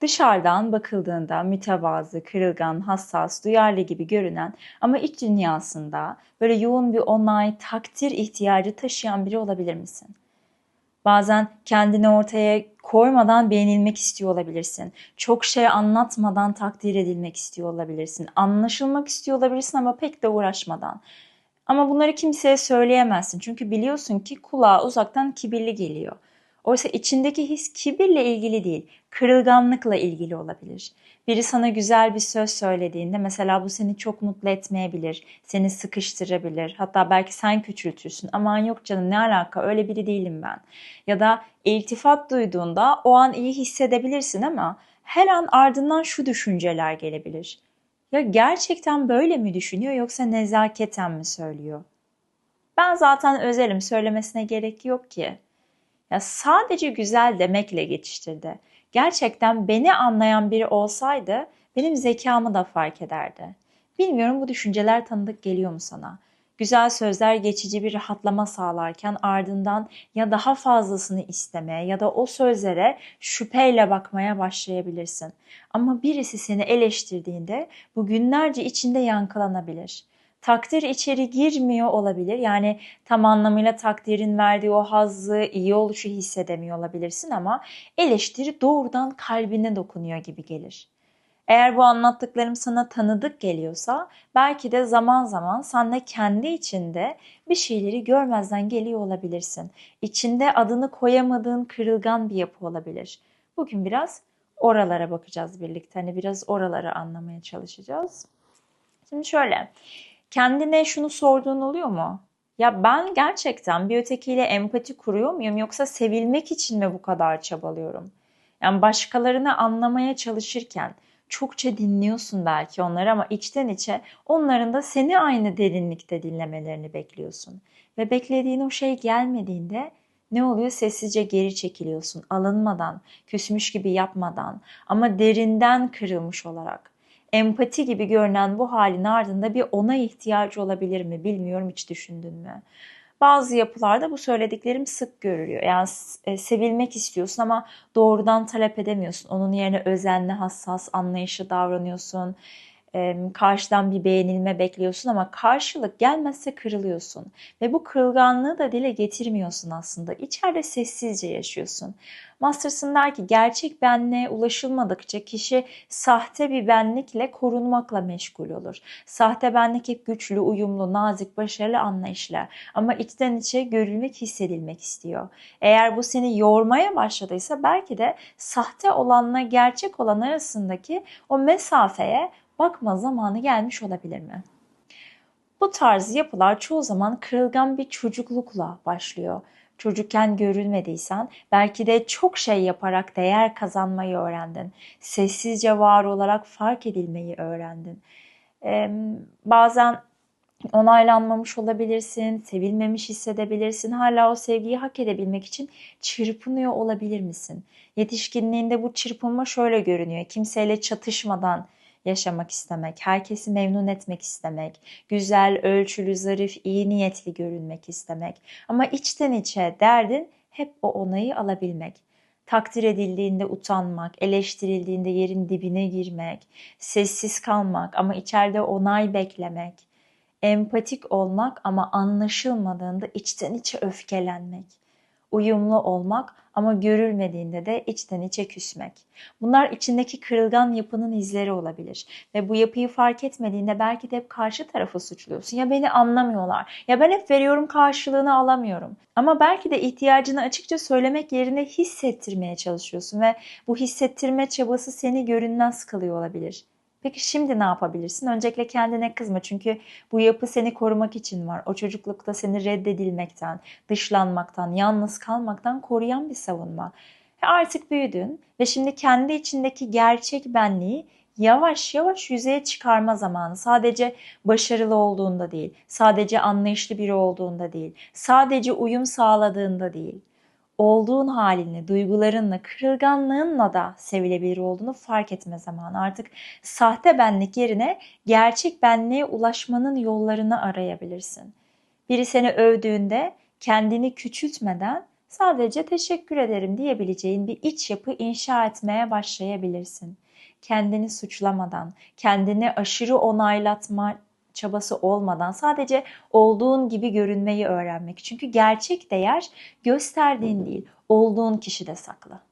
Dışarıdan bakıldığında mütevazı, kırılgan, hassas, duyarlı gibi görünen ama iç dünyasında böyle yoğun bir onay, takdir ihtiyacı taşıyan biri olabilir misin? Bazen kendini ortaya koymadan beğenilmek istiyor olabilirsin. Çok şey anlatmadan takdir edilmek istiyor olabilirsin. Anlaşılmak istiyor olabilirsin ama pek de uğraşmadan. Ama bunları kimseye söyleyemezsin. Çünkü biliyorsun ki kulağa uzaktan kibirli geliyor. Oysa içindeki his kibirle ilgili değil, kırılganlıkla ilgili olabilir. Biri sana güzel bir söz söylediğinde mesela bu seni çok mutlu etmeyebilir, seni sıkıştırabilir. Hatta belki sen küçültürsün. Aman yok canım ne alaka öyle biri değilim ben. Ya da iltifat duyduğunda o an iyi hissedebilirsin ama her an ardından şu düşünceler gelebilir. Ya gerçekten böyle mi düşünüyor yoksa nezaketen mi söylüyor? Ben zaten özelim söylemesine gerek yok ki. Ya sadece güzel demekle geçiştirdi. Gerçekten beni anlayan biri olsaydı benim zekamı da fark ederdi. Bilmiyorum bu düşünceler tanıdık geliyor mu sana? Güzel sözler geçici bir rahatlama sağlarken ardından ya daha fazlasını istemeye ya da o sözlere şüpheyle bakmaya başlayabilirsin. Ama birisi seni eleştirdiğinde bu günlerce içinde yankılanabilir takdir içeri girmiyor olabilir. Yani tam anlamıyla takdirin verdiği o hazzı, iyi oluşu hissedemiyor olabilirsin ama eleştiri doğrudan kalbine dokunuyor gibi gelir. Eğer bu anlattıklarım sana tanıdık geliyorsa belki de zaman zaman sen de kendi içinde bir şeyleri görmezden geliyor olabilirsin. İçinde adını koyamadığın kırılgan bir yapı olabilir. Bugün biraz oralara bakacağız birlikte. Hani biraz oraları anlamaya çalışacağız. Şimdi şöyle, kendine şunu sorduğun oluyor mu? Ya ben gerçekten bir ötekiyle empati kuruyor muyum yoksa sevilmek için mi bu kadar çabalıyorum? Yani başkalarını anlamaya çalışırken çokça dinliyorsun belki onları ama içten içe onların da seni aynı derinlikte dinlemelerini bekliyorsun. Ve beklediğin o şey gelmediğinde ne oluyor? Sessizce geri çekiliyorsun. Alınmadan, küsmüş gibi yapmadan ama derinden kırılmış olarak empati gibi görünen bu halin ardında bir ona ihtiyacı olabilir mi bilmiyorum hiç düşündün mü? Bazı yapılarda bu söylediklerim sık görülüyor. Yani e, sevilmek istiyorsun ama doğrudan talep edemiyorsun. Onun yerine özenli, hassas, anlayışlı davranıyorsun karşıdan bir beğenilme bekliyorsun ama karşılık gelmezse kırılıyorsun. Ve bu kırılganlığı da dile getirmiyorsun aslında. İçeride sessizce yaşıyorsun. Masterson der ki gerçek benliğe ulaşılmadıkça kişi sahte bir benlikle korunmakla meşgul olur. Sahte benlik hep güçlü, uyumlu, nazik, başarılı anlayışlar. Ama içten içe görülmek, hissedilmek istiyor. Eğer bu seni yormaya başladıysa belki de sahte olanla gerçek olan arasındaki o mesafeye bakma zamanı gelmiş olabilir mi? Bu tarz yapılar çoğu zaman kırılgan bir çocuklukla başlıyor. Çocukken görülmediysen belki de çok şey yaparak değer kazanmayı öğrendin. Sessizce var olarak fark edilmeyi öğrendin. Ee, bazen onaylanmamış olabilirsin, sevilmemiş hissedebilirsin. Hala o sevgiyi hak edebilmek için çırpınıyor olabilir misin? Yetişkinliğinde bu çırpınma şöyle görünüyor. Kimseyle çatışmadan, yaşamak istemek, herkesi memnun etmek istemek, güzel, ölçülü, zarif, iyi niyetli görünmek istemek. Ama içten içe derdin hep o onayı alabilmek. Takdir edildiğinde utanmak, eleştirildiğinde yerin dibine girmek, sessiz kalmak ama içeride onay beklemek, empatik olmak ama anlaşılmadığında içten içe öfkelenmek uyumlu olmak ama görülmediğinde de içten içe küsmek. Bunlar içindeki kırılgan yapının izleri olabilir. Ve bu yapıyı fark etmediğinde belki de hep karşı tarafı suçluyorsun. Ya beni anlamıyorlar. Ya ben hep veriyorum karşılığını alamıyorum. Ama belki de ihtiyacını açıkça söylemek yerine hissettirmeye çalışıyorsun. Ve bu hissettirme çabası seni görünmez kılıyor olabilir. Peki şimdi ne yapabilirsin? Öncelikle kendine kızma çünkü bu yapı seni korumak için var. O çocuklukta seni reddedilmekten, dışlanmaktan, yalnız kalmaktan koruyan bir savunma. Ve artık büyüdün ve şimdi kendi içindeki gerçek benliği yavaş yavaş yüzeye çıkarma zamanı. Sadece başarılı olduğunda değil, sadece anlayışlı biri olduğunda değil, sadece uyum sağladığında değil olduğun halinle, duygularınla, kırılganlığınla da sevilebilir olduğunu fark etme zamanı. Artık sahte benlik yerine gerçek benliğe ulaşmanın yollarını arayabilirsin. Biri seni övdüğünde kendini küçültmeden sadece teşekkür ederim diyebileceğin bir iç yapı inşa etmeye başlayabilirsin. Kendini suçlamadan, kendini aşırı onaylatma çabası olmadan sadece olduğun gibi görünmeyi öğrenmek. Çünkü gerçek değer gösterdiğin değil, olduğun kişide saklı.